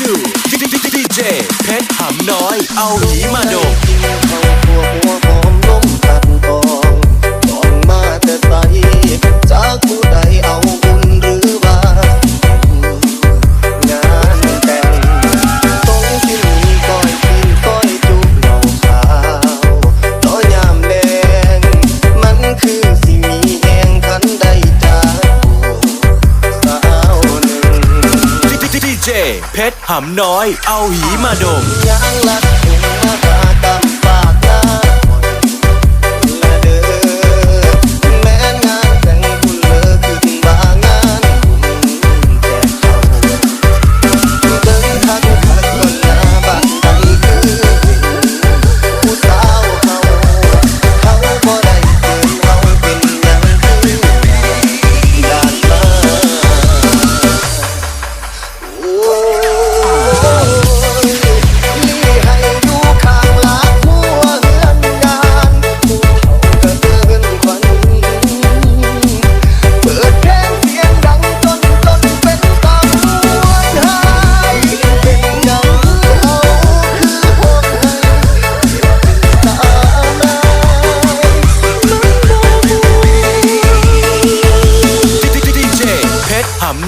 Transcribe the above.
to DJ เพชรหำน้อย เอาหีมาโด เพชรหำน้อย เอาหีมาดมยังละเ